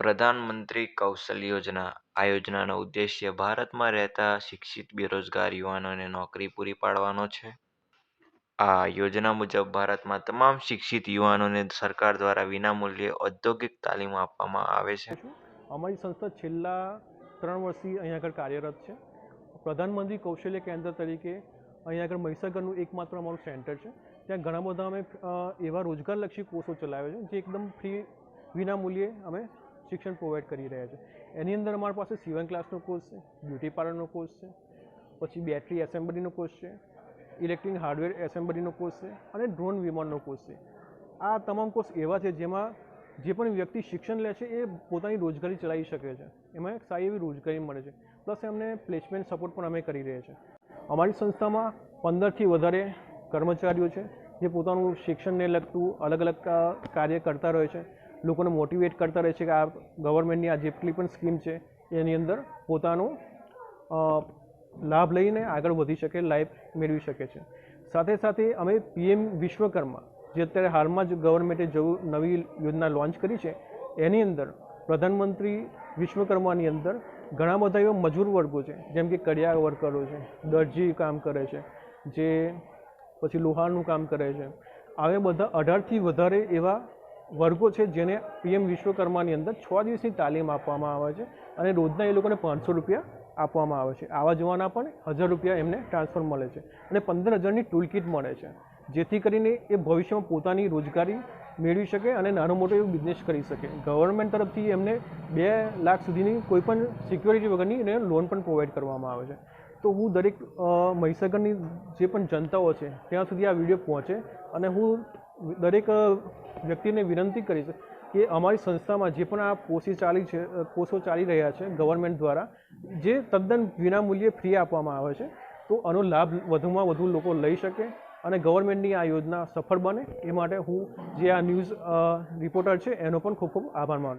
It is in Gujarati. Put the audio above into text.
પ્રધાનમંત્રી કૌશલ યોજના આ યોજનાનો ઉદ્દેશ્ય ભારતમાં રહેતા શિક્ષિત, બેરોજગાર યુવાનોને નોકરી પૂરી પાડવાનો છે. આ યોજના મુજબ ભારતમાં તમામ શિક્ષિત યુવાનોને સરકાર દ્વારા વિનામૂલ્યે ઔદ્યોગિક તાલીમ આપવામાં આવે છે. અમારી સંસ્થા છેલ્લા ત્રણ વર્ષથી અહીંયા આગળ કાર્યરત છે. પ્રધાનમંત્રી કૌશલ્ય કેન્દ્ર તરીકે અહીંયા આગળ મહીસાગરનું એકમાત્ર અમારું સેન્ટર છે. ત્યાં ઘણા બધા અમે એવા રોજગારલક્ષી કોર્સો ચલાવ્યા છે, જે એકદમ ફ્રી વિનામૂલ્યે અમે શિક્ષણ પ્રોવાઈડ કરી રહ્યા છે. એની અંદર અમારી પાસે સીવન ક્લાસનો કોર્સ છે બ્યુટી પાર્લરનો કોર્સ છે, પછી બેટરી એસેમ્બલીનો કોર્સ છે ઇલેક્ટ્રિક હાર્ડવેર એસેમ્બલીનો કોર્સ છે, અને ડ્રોન વિમાનનો કોર્સ છે. આ તમામ કોર્સ એવા છે જેમાં જે પણ વ્યક્તિ શિક્ષણ લે છે એ પોતાની રોજગારી ચલાવી શકે છે. એમાં એક સારી એવી રોજગારી મળે છે. પ્લસ એમને પ્લેસમેન્ટ સપોર્ટ પણ અમે કરી રહ્યા છીએ અમારી સંસ્થામાં પંદરથી વધારે કર્મચારીઓ છે જે પોતાનું શિક્ષણને લગતું અલગ અલગ કાર્ય કરતા રહે છે. લોકોને મોટિવેટ કરતા રહે છે કે આ ગવર્મેન્ટની આ જેટલી પણ સ્કીમ છે, એની અંદર પોતાનો લાભ લઈને આગળ વધી શકે લાઈફ મેળવી શકે છે. સાથે સાથે અમે પીએમ વિશ્વકર્મા, જે અત્યારે હાલમાં જ ગવર્મેન્ટે જવું, નવી યોજના લોન્ચ કરી છે, એની અંદર પ્રધાનમંત્રી વિશ્વકર્માની અંદર ઘણા બધા એવા મજૂર વર્ગો છે, જેમ કે કડિયા વર્કરો છે, દરજી કામ કરે છે, જે પછી લોહારનું કામ કરે છે. આવે બધા અઢારથી વધારે એવા વર્ગો છે જેને પીએમ વિશ્વકર્માની અંદર છ દિવસની તાલીમ આપવામાં આવે છે અને રોજના એ લોકોને પાંચસો રૂપિયા આપવામાં આવે છે. આવા જવાના પણ હજાર રૂપિયા એમને ટ્રાન્સફર મળે છે અને પંદર હજારની ટૂલકીટ મળે છે. જેથી કરીને એ ભવિષ્યમાં પોતાની રોજગારી મેળવી શકે અને નાનો મોટો એવો બિઝનેસ કરી શકે. ગવર્મેન્ટ તરફથી એમને બે લાખ સુધીની કોઈપણ સિક્યોરિટી વગરની એને લોન પણ પ્રોવાઈડ કરવામાં આવે છે. તો હું દરેક મહીસાગરની જે પણ જનતાઓ છે, ત્યાં સુધી આ વીડિયો પહોંચે અને હું દરેક વ્યક્તિને વિનંતી કરીશ કે અમારી સંસ્થામાં જે પણ આ કોર્સિસ ચાલી છે કોર્સો ચાલી રહ્યા છે ગવર્મેન્ટ દ્વારા, જે તદ્દન વિનામૂલ્યે ફ્રી આપવામાં આવે છે, તો આનો લાભ વધુમાં વધુ લોકો લઈ શકે અને ગવર્મેન્ટની આ યોજના સફળ બને. એ માટે હું જે આ ન્યૂઝ રિપોર્ટર છે, એનો પણ ખૂબ ખૂબ આભાર માનું